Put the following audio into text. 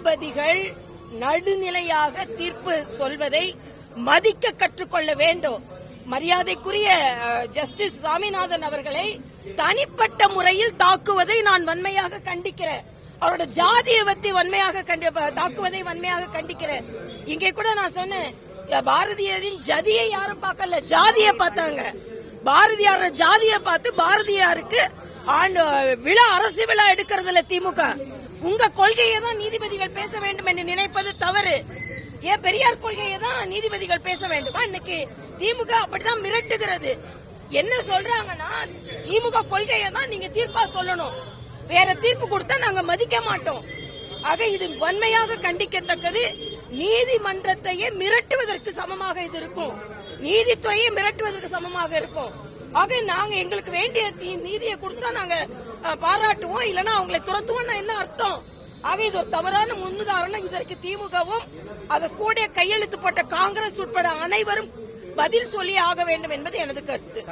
நீதிபதிகள் நடுநிலையாக தீர்ப்பு சொல்வதை மதிக்க கற்றுக்கொள்ள வேண்டும். மரியாதைக்குரிய ஜஸ்டிஸ் சாமிநாதன் அவர்களை தனிப்பட்ட முறையில் தாக்குவதை நான் வன்மையாக கண்டிக்கிறேன். அவரோட ஜாதியை பத்தி வன்மையாக தாக்குவதை வன்மையாக கண்டிக்கிறேன். இங்கே கூட நான் சொன்னேன் பாரதியாரின் ஜதியை யாரும் பார்க்கல ஜாதியை பார்த்தாங்க. பாரதியார ஜாதியை பார்த்து பாரதியாருக்கு விழா அரசு விழா எடுக்கிறதுல திமுக. உங்க கொள்கையை தான் நீதிபதிகள் பேச வேண்டும் என்று நினைப்பது தவறு. ஏன் பெரியார் கொள்கையை தான் நீதிபதிகள் பேச வேண்டுமா. இன்னைக்கு திமுக அப்படிதான் மிரட்டுகிறது. என்ன சொல்றாங்கன்னா திமுக கொள்கையை தான் நீங்க தீர்ப்பா சொல்லணும். வேற தீர்ப்பு கொடுத்தா நாங்க மதிக்க மாட்டோம். ஆக இது வன்மையாக கண்டிக்கத்தக்கது. நீதிமன்றத்தையே மிரட்டுவதற்கு சமமாக இது இருக்கும். நீதித்துறையை மிரட்டுவதற்கு சமமாக இருக்கும். ஆக நாங்க எங்களுக்கு வேண்டிய நீதியை கொடுத்தா நாங்க பாராட்டுவோம். இல்லனா அவங்களை துரத்துவோம்னா என்ன அர்த்தம்? ஆக இது ஒரு தவறான முன்னுதாரணம். இதற்கு திமுகவும் அது கூட கையெழுத்து போட்ட காங்கிரஸ் உட்பட அனைவரும் பதில் சொல்லி ஆக வேண்டும் என்பது எனது கருத்து.